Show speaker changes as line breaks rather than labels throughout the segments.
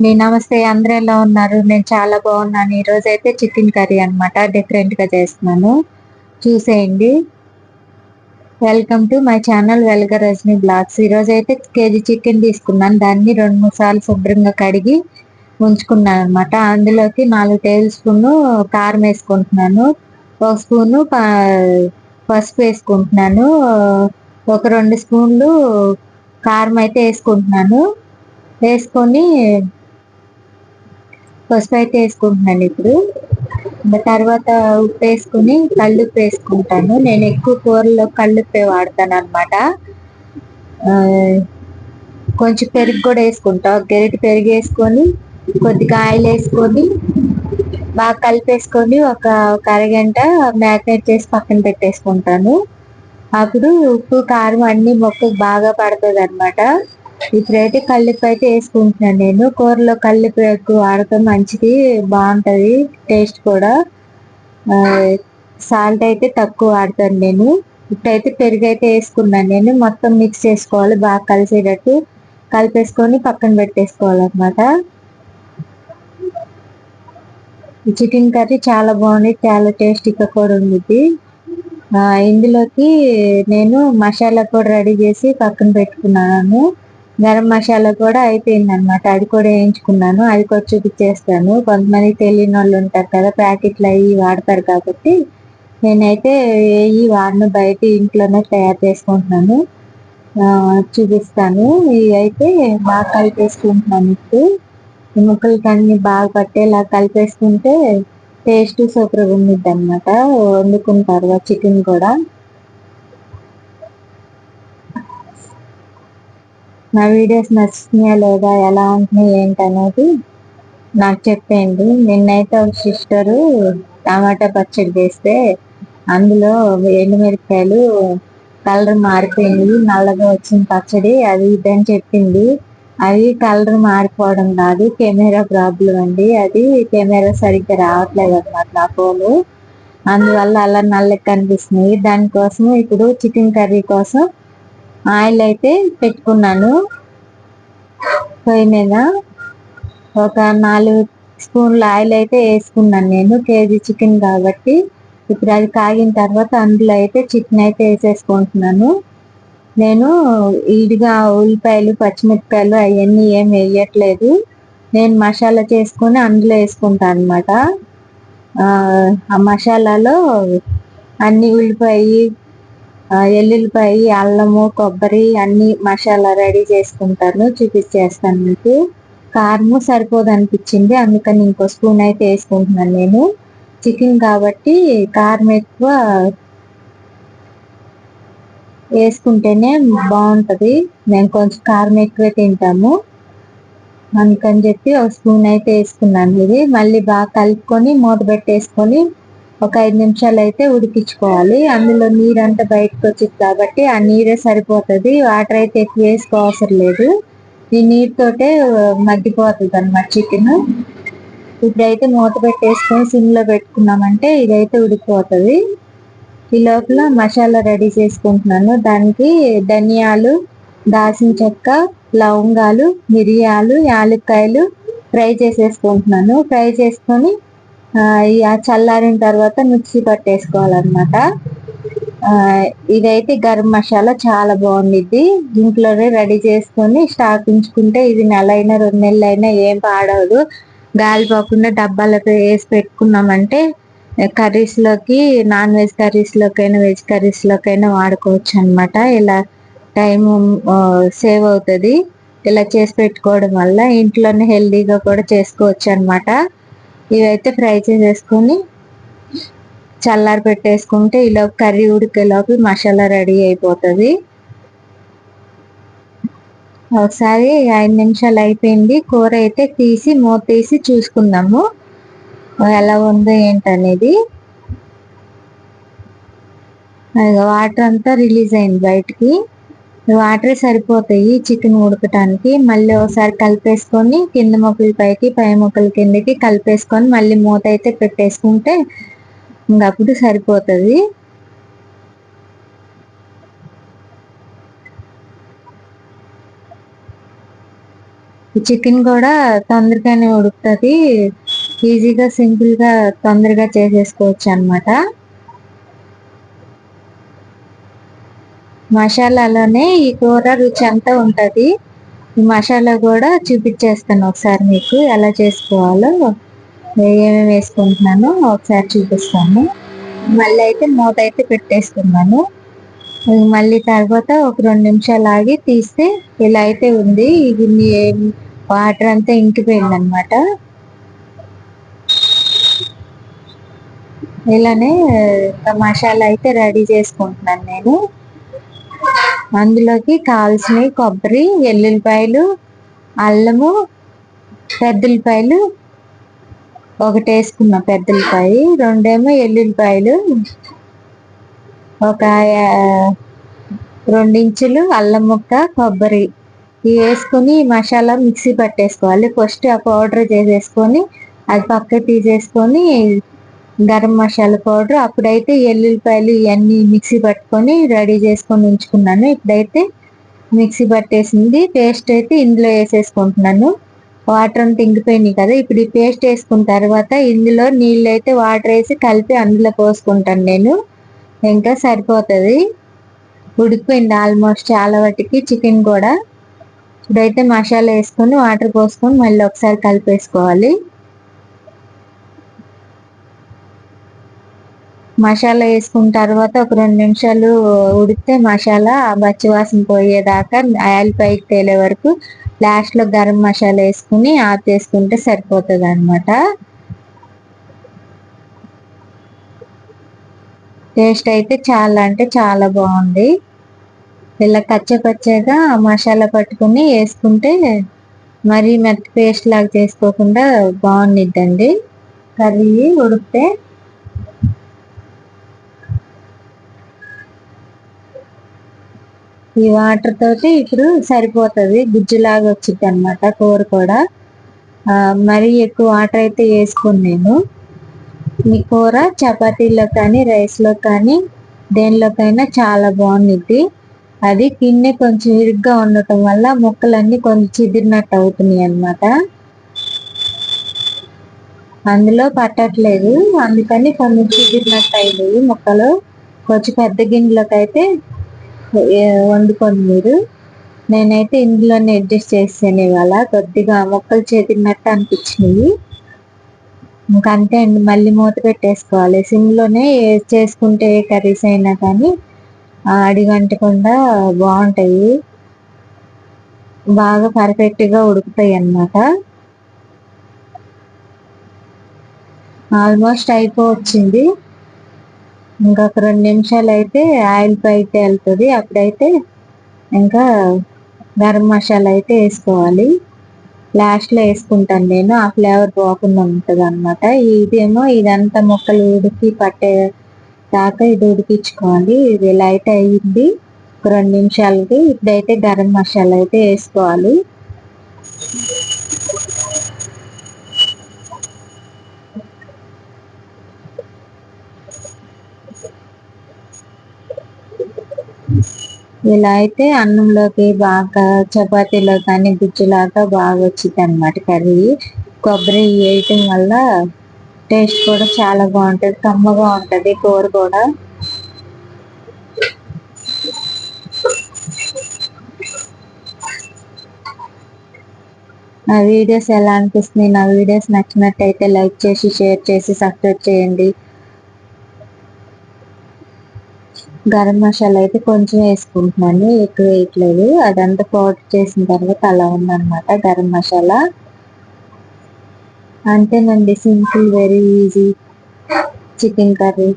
మీ నమస్తే అందరూ ఎలా ఉన్నారు? నేను చాలా బాగున్నాను. ఈ రోజు అయితే చికెన్ కర్రీ అనమాట డిఫరెంట్గా చేస్తున్నాను. చూసేయండి. Welcome to my channel Velga Rajani blogs ఈరోజు అయితే కేజీ చికెన్ తీసుకున్నాను. దాన్ని రెండు మూడు సార్లు శుభ్రంగా కడిగి ఉంచుకున్నాను అనమాట అందులోకి నాలుగు టేబుల్ స్పూన్ కారం వేసుకుంటున్నాను. ఒక స్పూను పసుపు వేసుకుంటున్నాను. ఒక రెండు స్పూన్లు కారం అయితే వేసుకుంటున్నాను. వేసుకొని పసుపు అయితే వేసుకుంటున్నాను ఇప్పుడు. తర్వాత ఉప్పు వేసుకుని కళ్ళుప్పు వేసుకుంటాను. నేను ఎక్కువ కూరలో కళ్ళుప్పే వాడతాను అనమాట కొంచెం పెరుగు కూడా వేసుకుంటా. గెరిటి పెరుగు వేసుకొని కొద్దిగా ఆయిల్ వేసుకొని బాగా కలిపేసుకొని ఒక ఒక అరగంట మ్యారినేట్ చేసి పక్కన పెట్టేసుకుంటాను. అప్పుడు ఉప్పు కారం అన్ని మొక్కకు బాగా పడుతుంది అనమాట ఇప్పుడైతే కల్లిప్పు అయితే వేసుకుంటున్నాను నేను. కూరలో కల్లిప్పు ఎక్కువ వాడితే మంచిది బాగుంటుంది టేస్ట్ కూడా. సాల్ట్ అయితే తక్కువ వాడతాను నేను. ఇప్పుడైతే పెరుగు అయితే వేసుకున్నాను నేను. మొత్తం మిక్స్ చేసుకోవాలి బాగా కలిసేటట్టు. కలిపేసుకొని పక్కన పెట్టేసుకోవాలన్నమాట. ఈ చికెన్ కర్రీ చాలా బాగుంది చాలా టేస్టీగా కూడా ఉంది ఇందులోకి నేను మసాలా కూడా రెడీ చేసి పక్కన పెట్టుకున్నాను. గరం మసాలా కూడా అయిపోయింది అనమాట అది కూడా వేయించుకున్నాను. అది కూడా చూపించేస్తాను. కొంతమంది తెలియని వాళ్ళు ఉంటారు కదా ప్యాకెట్లు అవి వాడతారు కాబట్టి నేనైతే వేయి వాడను బయట ఇంట్లోనే తయారు చేసుకుంటున్నాను. చూపిస్తాను. ఇవి అయితే బాగా కలిపేసుకుంటున్నాను ఇప్పుడు. ముక్కలకి అన్ని బాగా పట్టేలా కలిపేసుకుంటే టేస్ట్ సూపర్గా ఉండిద్ది అనమాట వండుకుంటారు చికెన్ కూడా. నా వీడియోస్ నచ్చుతున్నాయా లేదా ఎలా ఉంటున్నాయి ఏంటనేది నాకు చెప్పేయండి. నిన్నైతే ఒక సిస్టరు టమాటా పచ్చడి చేస్తే అందులో ఎండుమిరపకాయలు కలర్ మారిపోయింది నల్లగా వచ్చిన పచ్చడి అది ఇదని చెప్పింది. అది కలర్ మారిపోవడం కాదు కెమెరా ప్రాబ్లం అండి. అది కెమెరా సరిగ్గా రావట్లేదు అనమాట నా ఫోన్. అందువల్ల అలా నల్లగా కనిపిస్తుంది. దానికోసం ఇప్పుడు చికెన్ కర్రీ కోసం ఆయిల్ అయితే పెట్టుకున్నాను. పొయ్యి మీద ఒక నాలుగు స్పూన్ల ఆయిల్ అయితే వేసుకున్నాను నేను కేజీ చికెన్ కాబట్టి. ఇప్పుడు అది కాగిన తర్వాత అందులో అయితే చికెన్ అయితే వేసేసుకుంటున్నాను. నేను ఇదిగా ఉల్లిపాయలు పచ్చిమిరపకాయలు అవన్నీ ఏం వేయట్లేదు. నేను మసాలా చేసుకొని అందులో వేసుకుంటాను అనమాట ఆ మసాలాలో అన్ని ఉల్లిపాయ ఎల్లుల్లిపాయ అల్లము కొబ్బరి అన్ని మసాలా రెడీ చేసుకుంటాను. చూపించేస్తాను మీకు. కారము సరిపోదు అనిపించింది అందుకని ఇంకో స్పూన్ అయితే వేసుకుంటున్నాను నేను. చికెన్ కాబట్టి కారం ఎక్కువ వేసుకుంటేనే బాగుంటుంది. మేము కొంచెం కారం ఎక్కువ తింటాము. అందుకని చెప్పి ఒక స్పూన్ అయితే వేసుకున్నాను ఇది. మళ్ళీ బాగా కలుపుకొని మూత పెట్టేసుకొని ఒక ఐదు నిమిషాలు అయితే ఉడికించుకోవాలి. అందులో నీరు అంతా బయటకు వచ్చింది కాబట్టి ఆ నీరే సరిపోతుంది. వాటర్ అయితే ఎక్కువ వేసుకోవసరం లేదు. ఈ నీరుతోటే మగ్గిపోతుంది అనమాట చికెన్. ఇప్పుడైతే మూత పెట్టేసుకొని సిమ్లో పెట్టుకున్నామంటే ఇదైతే ఉడికిపోతుంది. ఈ లోపల మసాలా రెడీ చేసుకుంటున్నాను. దానికి ధనియాలు దాల్చిన చెక్క లవంగాలు మిరియాలు యాలక్కాయలు ఫ్రై చేసేసుకుంటున్నాను. ఫ్రై చేసుకొని చల్లారిన తర్వాత మిక్సీ పట్టేసుకోవాలన్నమాట. ఇదైతే గరం మసాలా చాలా బాగుండిద్ది. ఇంట్లోనే రెడీ చేసుకొని స్టాక్ ఉంచుకుంటే ఇది నెల అయినా రెండు నెలలు అయినా ఏం పాడవదు. గాలి పోకుండా వేసి పెట్టుకున్నామంటే కర్రీస్లోకి నాన్ వెజ్ కర్రీస్లోకైనా వెజ్ కర్రీస్లోకైనా వాడుకోవచ్చు అనమాట ఇలా టైం సేవ్ అవుతుంది. ఇలా చేసి పెట్టుకోవడం వల్ల ఇంట్లోనే హెల్దీగా కూడా చేసుకోవచ్చు అనమాట ఇవైతే ఫ్రై చేసేసుకొని చల్లారి పెట్టేసుకుంటే ఇలా కర్రీ ఉడికేలోపు మసాలా రెడీ అయిపోతుంది. ఒకసారి ఐదు నిమిషాలు అయిపోయింది. కూర అయితే తీసి మూత తీసి చూసుకుందాము. ఎలా ఉందో ఏంటనేది. వాటర్ అంతా రిలీజ్ అయింది బయటికి. వాటర్ సరిపోతాయి చికెన్ ఉడకటానికి. మళ్ళీ ఒకసారి కలిపేసుకొని కింద మొక్కల పైకి పై మొక్కల కిందకి కలిపేసుకొని మళ్ళీ మూత అయితే పెట్టేసుకుంటే ఇంకప్పుడు సరిపోతుంది. చికెన్ కూడా తొందరగానే ఉడుకుతుంది. ఈజీగా సింపుల్గా తొందరగా చేసేసుకోవచ్చు అనమాట మసాలాలోనే ఈ కూర రుచి అంతా ఉంటుంది. ఈ మసాలా కూడా చూపించేస్తాను ఒకసారి మీకు ఎలా చేసుకోవాలో ఏమేమి వేసుకుంటున్నానో ఒకసారి చూపిస్తాను. మళ్ళీ అయితే మూత అయితే పెట్టేసుకున్నాను మళ్ళీ తర్వాత ఒక రెండు నిమిషాలు ఆగి తీస్తే ఇలా అయితే ఉంది. ఇది వాటర్ అంతా ఇంకిపోయింది అనమాట ఇలానే మసాలా అయితే రెడీ చేసుకుంటున్నాను నేను. అందులోకి కాల్చినవి కొబ్బరి ఎల్లుల్లిపాయలు అల్లము పెద్దలపాయలు ఒకటి వేసుకున్నా పెద్దలపాయ రెండేమో ఎల్లుల్లిపాయలు ఒక రెండించులు అల్లం ముక్క కొబ్బరి. ఇవి వేసుకొని మసాలా మిక్సీ పట్టేసుకోవాలి. ఫస్ట్ ఆ పౌడర్ చేసేసుకొని అది పక్క తీసేసుకొని గరం మసాలా పౌడర్ అప్పుడైతే ఎల్లుల్లిపాయలు ఇవన్నీ మిక్సీ పట్టుకొని రెడీ చేసుకొని ఉంచుకున్నాను. ఇప్పుడైతే మిక్సీ పట్టేసింది. పేస్ట్ అయితే ఇందులో వేసేసుకుంటున్నాను. వాటర్ అంతా ఇంగిపోయినాయి కదా ఇప్పుడు ఈ పేస్ట్ వేసుకున్న తర్వాత ఇందులో నీళ్ళు అయితే వాటర్ వేసి కలిపి అందులో పోసుకుంటాను నేను. ఇంకా సరిపోతుంది. ఉడికిపోయింది ఆల్మోస్ట్ చాలా వాటికి చికెన్ కూడా. ఇప్పుడైతే మసాలా వేసుకొని వాటర్ పోసుకొని మళ్ళీ ఒకసారి కలిపేసుకోవాలి. మసాలా వేసుకున్న తర్వాత ఒక రెండు నిమిషాలు ఉడికితే మసాలా బచ్చి వాసన పోయేదాకా ఆయిల్ పైకి తేలే వరకు లాస్ట్లో గరం మసాలా వేసుకుని ఆపేసుకుంటే సరిపోతుంది అనమాట టేస్ట్ అయితే చాలా అంటే చాలా బాగుంది. ఇలా కచ్చపచ్చగా మసాలా పట్టుకుని వేసుకుంటే మరీ మెత్త పేస్ట్ లాగా చేసుకోకుండా బాగుండిద్దండి. కర్రీ ఉడికితే ఈ వాటర్ తోటి ఇప్పుడు సరిపోతుంది గుజ్జులాగా వచ్చింది అనమాట కూర కూడా. మరీ ఎక్కువ వాటర్ అయితే వేసుకుని నేను. ఈ కూర చపాతీలో కానీ రైస్లో కానీ దేనిలోకైనా చాలా బాగుండిద్ది. అది కిన్నె కొంచెం ఇరుగ్గా ఉండటం వల్ల ముక్కలన్నీ కొంచెం చిదిరినట్టు అవుతున్నాయి అనమాట అందులో పట్టట్లేదు. అందుకని కొంచెం చిదిరినట్టు అయినాయి ముక్కలు. కొంచెం పెద్ద గిన్నెలోకి అయితే వండుకోండి మీరు. నేనైతే ఇందులోనే అడ్జస్ట్ చేసాను ఇవాళ. కొద్దిగా మొక్కలు చేతినట్టు అనిపించినాయి ఇంకా అంతే అండి మళ్ళీ మూత పెట్టేసుకోవాలి. సిమ్లోనే చేసుకుంటే ఏ కర్రీస్ అయినా కానీ అడిగంటకుండా బాగుంటాయి. బాగా పర్ఫెక్ట్గా ఉడుకుతాయి అన్నమాట. ఆల్మోస్ట్ అయిపోవచ్చింది. ఇంకొక రెండు నిమిషాలు అయితే ఆయిల్ పైకి వెళ్తుంది. అప్పుడైతే ఇంకా గరం మసాలా అయితే వేసుకోవాలి. లాస్ట్లో వేసుకుంటాను నేను. ఆ ఫ్లేవర్ పోకుండా ఉంటుంది అనమాట ఇదేమో ఇదంతా మొక్కలు ఉడికి పట్టే దాకా ఇది ఉడికించుకోవాలి. ఇది లైట్ అయ్యింది. రెండు నిమిషాలకి ఇప్పుడైతే గరం మసాలా అయితే వేసుకోవాలి. ఇలా అయితే అన్నంలోకి బాగా చపాతీలో కానీ గుజ్జులాగా బాగా వచ్చింది అనమాట కర్రీ. కొబ్బరి వేయటం వల్ల టేస్ట్ కూడా చాలా బాగుంటుంది కమ్మగా ఉంటుంది కూర కూడా. నా వీడియోస్ ఎలా అనిపిస్తుంది నా వీడియోస్ నచ్చినట్టయితే లైక్ చేసి షేర్ చేసి సబ్స్క్రైబ్ చేయండి. గరం మసాలా అయితే కొంచెం వేసుకుంటున్నాను ఎక్కువ వేయట్లేదు. అదంతా పౌడర్ చేసిన తర్వాత అలా ఉందన్నమాట గరం మసాలా. అంతేనండి simple very easy chicken curry.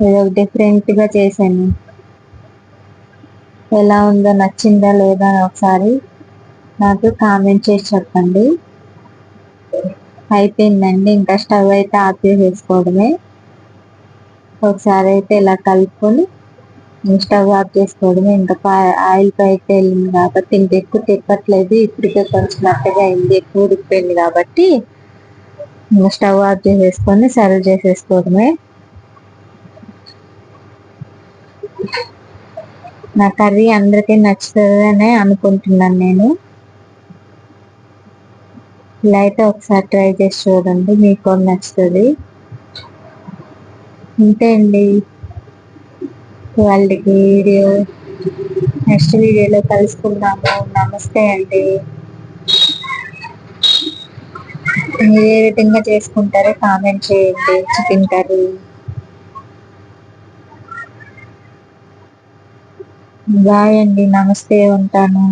ఏదో డిఫరెంట్గా చేశాను. ఎలా ఉందో నచ్చిందా లేదా ఒకసారి నాకు కామెంట్ చేసి చెప్పండి. అయిపోయిందండి. ఇంకా స్టవ్ అయితే ఆఫ్ చేసేసుకోవడమే ఒకసారి అయితే ఇలా కలుపుకొని స్టవ్ ఆఫ్ చేసుకోవడమే. ఇంకా ఆయిల్ పైకి వెళ్ళింది కాబట్టి ఇంక ఎక్కువ తిప్పట్లేదు. ఇప్పటికే కొంచెం మెత్తగా అయింది ఎక్కువ ఉడికిపోయింది కాబట్టి ఇంకా స్టవ్ ఆఫ్ చేసేసుకొని సర్వ్ చేసేసుకోవడమే. నా కర్రీ అందరికీ నచ్చుతుందనే అనుకుంటున్నాను నేను. ఇలా అయితే ఒకసారి ట్రై చేసి చూడండి మీకు కూడా నచ్చుతుంది. అంతే అండి. వాళ్ళకి వీడియో నెక్స్ట్ వీడియోలో కలుసుకుందాము. నమస్తే అండి. మీరు ఏ విధంగా చేసుకుంటారో కామెంట్ చేయండి. Chicken curry. బాయ్ అండి. నమస్తే ఉంటాను.